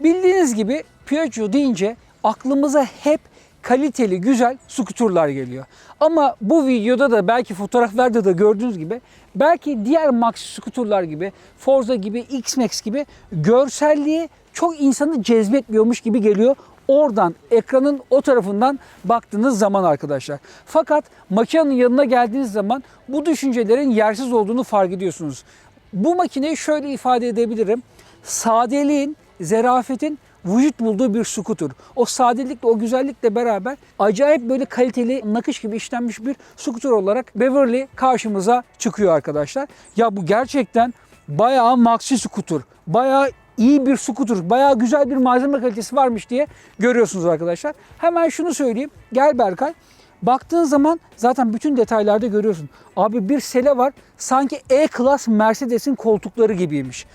Bildiğiniz gibi Piaggio deyince aklımıza hep kaliteli, güzel skuturlar geliyor. Ama bu videoda da belki fotoğraflarda da gördüğünüz gibi belki diğer maxi skuturlar gibi, Forza gibi, X-Max gibi görselliği çok insanı cezbetmiyormuş gibi geliyor. Oradan ekranın o tarafından baktığınız zaman arkadaşlar. Fakat makinenin yanına geldiğiniz zaman bu düşüncelerin yersiz olduğunu fark ediyorsunuz. Bu makineyi şöyle ifade edebilirim. Sadeliğin, zerafetin vücut bulduğu bir skuter. O sadelikle, o güzellikle beraber acayip böyle kaliteli, nakış gibi işlenmiş bir skuter olarak Beverly karşımıza çıkıyor arkadaşlar. Ya bu gerçekten bayağı maxi skuter. Bayağı iyi bir skuter, bayağı güzel bir malzeme kalitesi varmış diye görüyorsunuz arkadaşlar. Hemen şunu söyleyeyim. Gel Berkay. Baktığın zaman zaten bütün detaylarda görüyorsun. Abi bir sele var. Sanki E-Class Mercedes'in koltukları gibiymiş.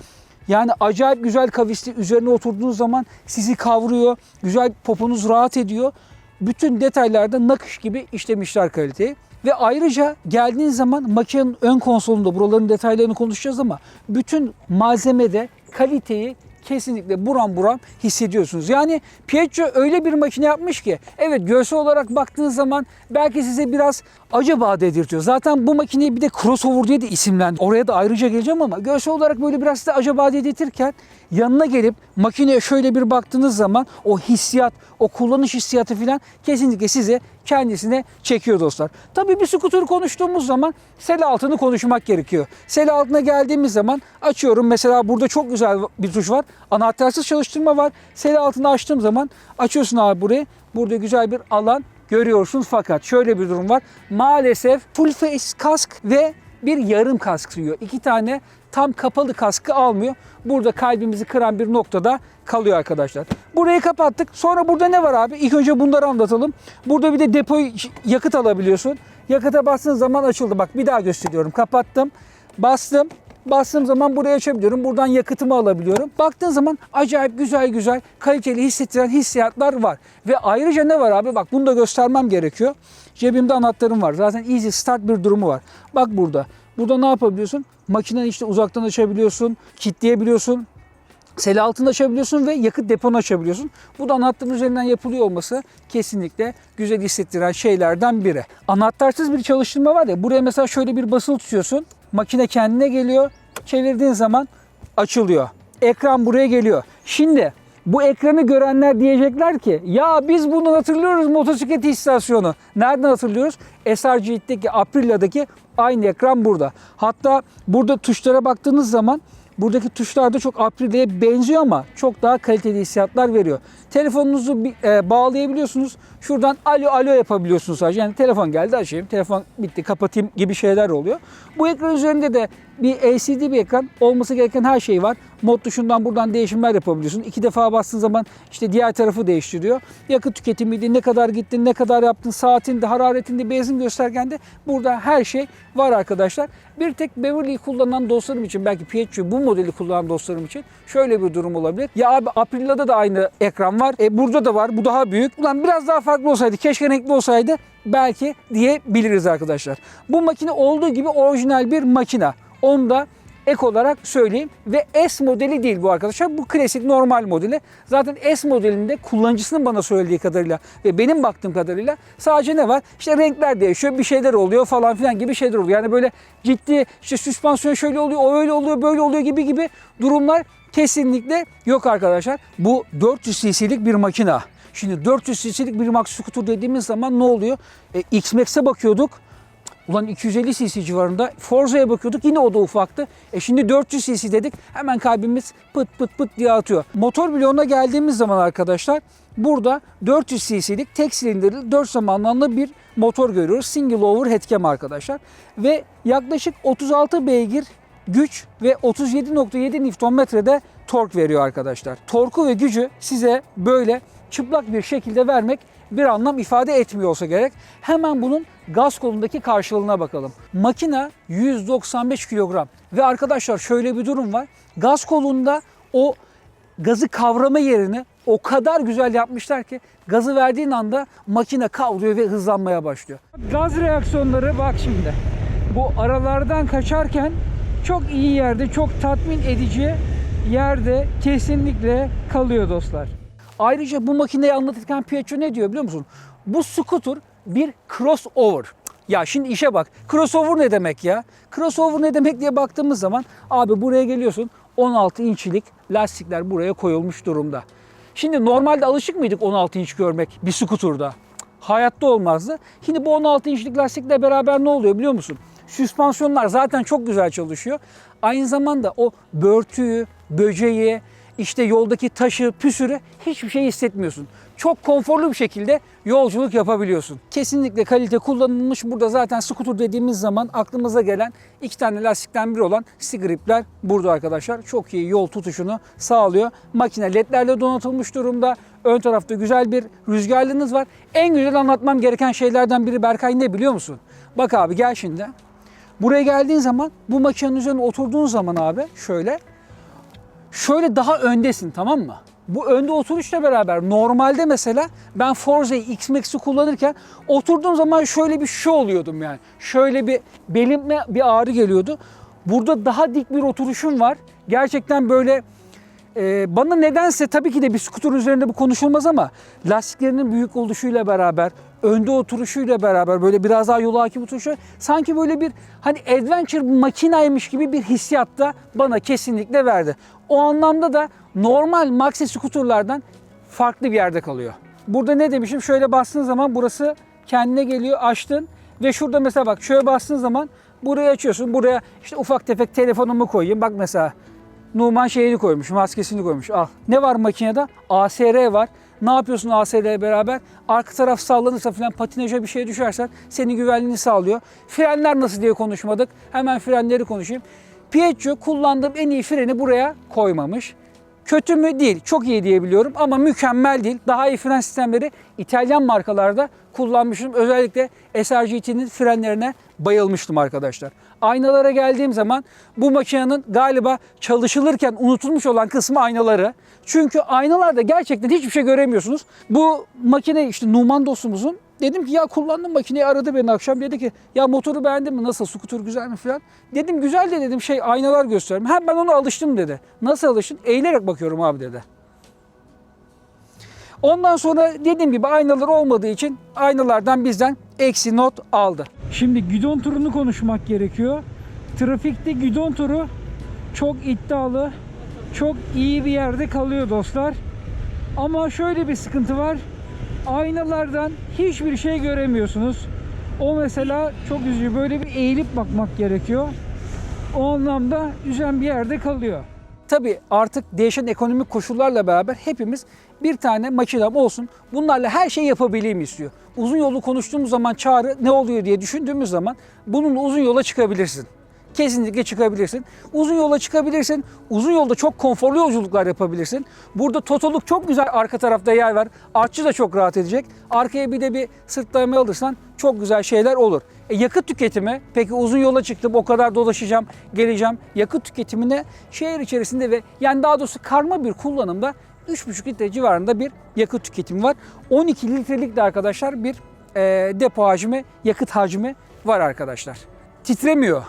Yani acayip güzel kavisli üzerine oturduğunuz zaman sizi kavruyor. Güzel poponuz rahat ediyor. Bütün detaylarda nakış gibi işlemişler kaliteyi. Ve ayrıca geldiğiniz zaman makinenin ön konsolunda buraların detaylarını konuşacağız ama bütün malzemede kaliteyi kesinlikle buram buram hissediyorsunuz. Yani Piaggio öyle bir makine yapmış ki evet görsel olarak baktığınız zaman belki size biraz acaba dedirtiyor. Zaten bu makineyi bir de crossover diye de isimlendi. Oraya da ayrıca geleceğim ama görsel olarak böyle biraz size acaba dedirtirken yanına gelip makineye şöyle bir baktığınız zaman o hissiyat, o kullanış hissiyatı falan kesinlikle size kendisine çekiyor dostlar. Tabii bir skuter konuştuğumuz zaman sel altını konuşmak gerekiyor. Sel altına geldiğimiz zaman açıyorum. Mesela burada çok güzel bir tuş var. Anahtarsız çalıştırma var. Sel altını açtığım zaman açıyorsun abi burayı. Burada güzel bir alan görüyorsun fakat şöyle bir durum var. Maalesef full face kask ve bir yarım kask sığıyor. İki tane tam kapalı kaskı almıyor. Burada kalbimizi kıran bir noktada kalıyor arkadaşlar. Burayı kapattık. Sonra burada ne var abi? İlk önce bunları anlatalım. Burada bir de depo yakıt alabiliyorsun. Yakıta bastığın zaman açıldı. Bak bir daha gösteriyorum. Kapattım. Bastım. Bastığım zaman burayı açabiliyorum. Buradan yakıtımı alabiliyorum. Baktığın zaman acayip güzel güzel kaliteli hissettiren hissiyatlar var. Ve ayrıca ne var abi? Bak bunu da göstermem gerekiyor. Cebimde anahtarım var. Zaten easy start bir durumu var. Bak burada. Burada ne yapabiliyorsun? Makineyi işte uzaktan açabiliyorsun, kilitleyebiliyorsun. Sel altında açabiliyorsun ve yakıt deponu açabiliyorsun. Bu da anahtarın üzerinden yapılıyor olması kesinlikle güzel hissettiren şeylerden biri. Anahtarsız bir çalıştırma var ya buraya mesela şöyle bir basılı tutuyorsun. Makine kendine geliyor. Çevirdiğin zaman açılıyor. Ekran buraya geliyor. Şimdi bu ekranı görenler diyecekler ki ya biz bunu hatırlıyoruz motosiklet istasyonu. Nereden hatırlıyoruz? SRG'deki Aprilia'daki aynı ekran burada. Hatta burada tuşlara baktığınız zaman Buradaki tuşlar da çok Aprilia'ya benziyor ama çok daha kaliteli hissiyatlar veriyor. Telefonunuzu e, bağlayabiliyorsunuz. Şuradan alo alo yapabiliyorsunuz sadece. Yani telefon geldi açayım, telefon bitti kapatayım gibi şeyler oluyor. Bu ekran üzerinde de bir LCD bir ekran olması gereken her şey var. Mod tuşundan buradan değişimler yapabiliyorsun. İki defa bastığın zaman işte diğer tarafı değiştiriyor. Yakıt tüketimiydi, ne kadar gittin, ne kadar yaptın, saatinde, hararetinde, benzin göstergende burada her şey var arkadaşlar. Bir tek Beverly'yi kullanan dostlarım için belki Piaggio bu modeli kullanan dostlarım için şöyle bir durum olabilir. Ya abi Aprilia'da da aynı ekran var. E burada da var. Bu daha büyük. Ulan biraz daha farklı olsaydı, keşke renkli olsaydı belki diyebiliriz arkadaşlar. Bu makine olduğu gibi orijinal bir makine. Onu da ek olarak söyleyeyim. Ve S modeli değil bu arkadaşlar. Bu klasik normal modeli. Zaten S modelinde kullanıcısının bana söylediği kadarıyla ve benim baktığım kadarıyla sadece ne var? İşte renkler değişiyor, bir şeyler oluyor falan filan gibi şeyler oluyor. Yani böyle ciddi işte süspansiyon şöyle oluyor, o öyle oluyor, böyle oluyor gibi gibi durumlar kesinlikle yok arkadaşlar. Bu 400 cc'lik bir makina. Şimdi 400 cc'lik bir Max Scooter dediğimiz zaman ne oluyor? E, X-Max'e bakıyorduk. Ulan 250 cc civarında Forza'ya bakıyorduk yine o da ufaktı. E şimdi 400 cc dedik hemen kalbimiz pıt pıt pıt diye atıyor. Motor bloğuna geldiğimiz zaman arkadaşlar burada 400 cc'lik tek silindirli 4 zamanlı bir motor görüyoruz. Single overhead cam arkadaşlar. Ve yaklaşık 36 beygir güç ve 37.7 Nm'de tork veriyor arkadaşlar. Torku ve gücü size böyle çıplak bir şekilde vermek bir anlam ifade etmiyor olsa gerek. Hemen bunun gaz kolundaki karşılığına bakalım. Makina 195 kilogram ve arkadaşlar şöyle bir durum var. Gaz kolunda o gazı kavrama yerini o kadar güzel yapmışlar ki gazı verdiğin anda makine kavruyor ve hızlanmaya başlıyor. Gaz reaksiyonları bak şimdi. Bu aralardan kaçarken çok iyi yerde, çok tatmin edici yerde kesinlikle kalıyor dostlar. Ayrıca bu makineyi anlatırken Piaggio ne diyor biliyor musun? Bu scooter bir crossover. Ya şimdi işe bak. Crossover ne demek ya? Crossover ne demek diye baktığımız zaman abi buraya geliyorsun 16 inçlik lastikler buraya koyulmuş durumda. Şimdi normalde alışık mıydık 16 inç görmek bir skuturda? Hayatta olmazdı. Şimdi bu 16 inçlik lastikle beraber ne oluyor biliyor musun? Süspansiyonlar zaten çok güzel çalışıyor. Aynı zamanda o börtüyü, böceği, işte yoldaki taşı, püsürü hiçbir şey hissetmiyorsun. Çok konforlu bir şekilde yolculuk yapabiliyorsun. Kesinlikle kalite kullanılmış. Burada zaten scooter dediğimiz zaman aklımıza gelen iki tane lastikten biri olan Stigrip'ler burada arkadaşlar. Çok iyi yol tutuşunu sağlıyor. Makine ledlerle donatılmış durumda. Ön tarafta güzel bir rüzgarlığınız var. En güzel anlatmam gereken şeylerden biri Berkay ne biliyor musun? Bak abi gel şimdi. Buraya geldiğin zaman bu makinenin üzerine oturduğun zaman abi şöyle şöyle daha öndesin tamam mı? Bu önde oturuşla beraber normalde mesela ben Forza'yı X-Max'i kullanırken oturduğum zaman şöyle bir şey oluyordum yani. Şöyle bir belime bir ağrı geliyordu. Burada daha dik bir oturuşum var. Gerçekten böyle e, bana nedense tabii ki de bir skuter üzerinde bu konuşulmaz ama lastiklerinin büyük oluşuyla beraber, önde oturuşuyla beraber böyle biraz daha yola hakim oturuşu sanki böyle bir hani adventure makinaymış gibi bir hissiyat da bana kesinlikle verdi. O anlamda da normal maxi skuterlardan farklı bir yerde kalıyor. Burada ne demişim? Şöyle bastığın zaman burası kendine geliyor, açtın ve şurada mesela bak şöyle bastığın zaman burayı açıyorsun. Buraya işte ufak tefek telefonumu koyayım. Bak mesela Numan şeyini koymuş, maskesini koymuş. Al. Ne var makinede? ASR var. Ne yapıyorsun ASR beraber? Arka taraf sallanırsa falan patinaja bir şey düşersen senin güvenliğini sağlıyor. Frenler nasıl diye konuşmadık. Hemen frenleri konuşayım. Piaggio kullandığım en iyi freni buraya koymamış. Kötü mü? Değil. Çok iyi diyebiliyorum ama mükemmel değil. Daha iyi fren sistemleri İtalyan markalarda kullanmışım. Özellikle SRGT'nin frenlerine bayılmıştım arkadaşlar. Aynalara geldiğim zaman bu makinenin galiba çalışılırken unutulmuş olan kısmı aynaları. Çünkü aynalarda gerçekten hiçbir şey göremiyorsunuz. Bu makine işte Numan dostumuzun Dedim ki ya kullandım makineyi aradı beni akşam dedi ki ya motoru beğendin mi nasıl skuter güzel mi falan. Dedim güzel de dedim şey aynalar gösteriyorum. Hem ben ona alıştım dedi. Nasıl alıştın? Eğilerek bakıyorum abi dedi. Ondan sonra dediğim gibi aynalar olmadığı için aynalardan bizden eksi not aldı. Şimdi gidon turunu konuşmak gerekiyor. Trafikte gidon turu çok iddialı, çok iyi bir yerde kalıyor dostlar. Ama şöyle bir sıkıntı var. Aynalardan hiçbir şey göremiyorsunuz. O mesela çok üzücü. Böyle bir eğilip bakmak gerekiyor. O anlamda üzen bir yerde kalıyor. Tabii artık değişen ekonomik koşullarla beraber hepimiz bir tane makinem olsun. Bunlarla her şeyi yapabileyim istiyor. Uzun yolu konuştuğumuz zaman çağrı ne oluyor diye düşündüğümüz zaman bununla uzun yola çıkabilirsin. Kesinlikle çıkabilirsin. Uzun yola çıkabilirsin. Uzun yolda çok konforlu yolculuklar yapabilirsin. Burada totoluk çok güzel arka tarafta yer var. Artçı da çok rahat edecek. Arkaya bir de bir sırt dayama alırsan çok güzel şeyler olur. E, yakıt tüketimi, peki uzun yola çıktım o kadar dolaşacağım, geleceğim. Yakıt tüketimine şehir içerisinde ve yani daha doğrusu karma bir kullanımda 3,5 litre civarında bir yakıt tüketimi var. 12 litrelik de arkadaşlar bir e, depo hacmi, yakıt hacmi var arkadaşlar. Titremiyor.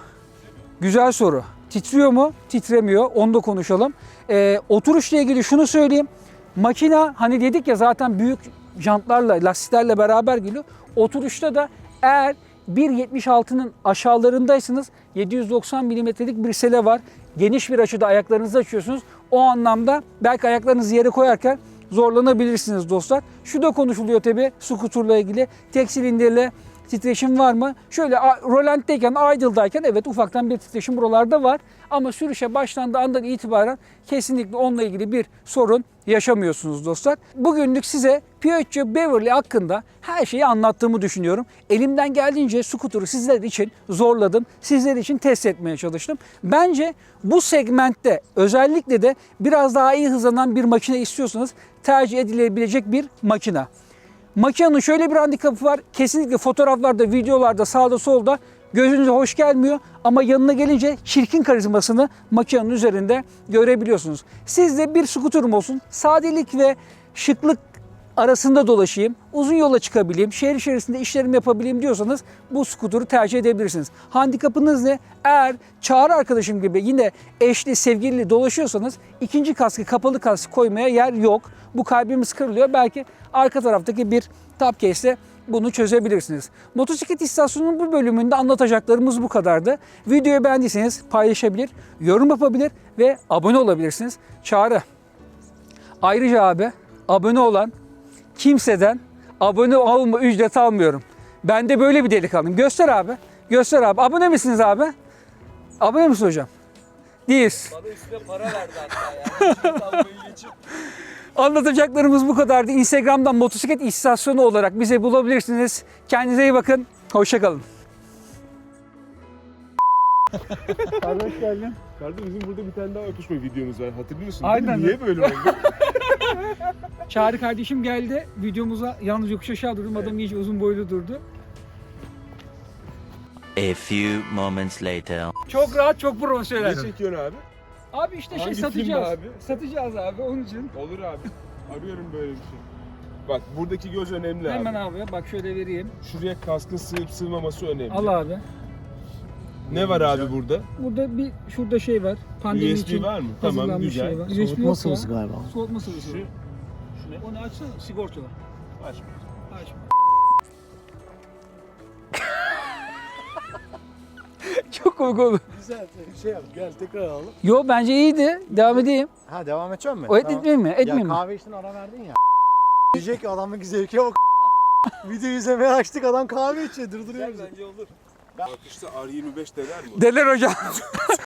Güzel soru. Titriyor mu? Titremiyor. Onu da konuşalım. Ee, oturuşla ilgili şunu söyleyeyim. Makina hani dedik ya zaten büyük jantlarla, lastiklerle beraber geliyor. Oturuşta da eğer 1.76'nın aşağılarındaysanız 790 milimetrelik bir sele var. Geniş bir açıda ayaklarınızı açıyorsunuz. O anlamda belki ayaklarınızı yere koyarken zorlanabilirsiniz dostlar. Şu da konuşuluyor tabi skuturla ilgili. Tek silindirle titreşim var mı? Şöyle rolantteyken, idle'dayken evet ufaktan bir titreşim buralarda var. Ama sürüşe başlandığı andan itibaren kesinlikle onunla ilgili bir sorun yaşamıyorsunuz dostlar. Bugünlük size Piaggio Beverly hakkında her şeyi anlattığımı düşünüyorum. Elimden geldiğince scooter'ı sizler için zorladım. Sizler için test etmeye çalıştım. Bence bu segmentte özellikle de biraz daha iyi hızlanan bir makine istiyorsanız tercih edilebilecek bir makine. Makinenin şöyle bir handikapı var. Kesinlikle fotoğraflarda, videolarda, sağda solda gözünüze hoş gelmiyor. Ama yanına gelince çirkin karizmasını makinenin üzerinde görebiliyorsunuz. Sizde bir skuterum olsun. Sadelik ve şıklık arasında dolaşayım, uzun yola çıkabileyim, şehir içerisinde işlerimi yapabileyim diyorsanız bu skuturu tercih edebilirsiniz. Handikapınız ne? Eğer çağrı arkadaşım gibi yine eşli, sevgili dolaşıyorsanız ikinci kaskı kapalı kask koymaya yer yok. Bu kalbimiz kırılıyor. Belki arka taraftaki bir top case'le bunu çözebilirsiniz. Motosiklet istasyonunun bu bölümünde anlatacaklarımız bu kadardı. Videoyu beğendiyseniz paylaşabilir, yorum yapabilir ve abone olabilirsiniz. Çağrı. Ayrıca abi abone olan kimseden abone olma ücret almıyorum. Ben de böyle bir delikanlıyım. Göster abi. Göster abi. Abone misiniz abi? Abone misiniz hocam? Değiliz. Bana üstüne para verdi hatta ya. Anlatacaklarımız bu kadardı. Instagram'dan motosiklet istasyonu olarak bizi bulabilirsiniz. Kendinize iyi bakın. Hoşçakalın. Hoş geldin. Kardeşim bizim burada bir tane daha öpüşme videomuz var. Hatırlıyorsun Aynen. değil mi? Niye böyle oldu? Çağrı kardeşim geldi. Videomuza yalnız yokuş aşağı durdum. Adam iyice uzun boylu durdu. A few moments later. Çok rahat, çok profesyonel. ne çekiyorsun abi? Abi işte şey Hangi satacağız. film abi? Satacağız abi onun için. Olur abi. Arıyorum böyle bir şey. Bak buradaki göz önemli Hemen abi. abi bak şöyle vereyim. Şuraya kaskın sığıp sığmaması önemli. Al abi. Ne var abi burada? Burada bir şurada şey var. Pandemi USB için var mı? Tamam hazırlanmış güzel. şey var. Şu- USB yok ya. galiba. Soğutma sıvısı. Şu, Onu açsana sigorta var. aç. Aç. Çok komik oldu. Güzel şey yap gel tekrar alalım. Yo bence iyiydi. Devam edeyim. Ha devam edeceğim mi? O et etmeyeyim mi? Ya Etmeyeyim mi? kahve içtin ara verdin ya. Diyecek ki adamın zevki yok. Video izlemeye açtık adam kahve içiyor durduruyor bizi. Bence olur. Bakışta R25 dener mi? Deler hocam.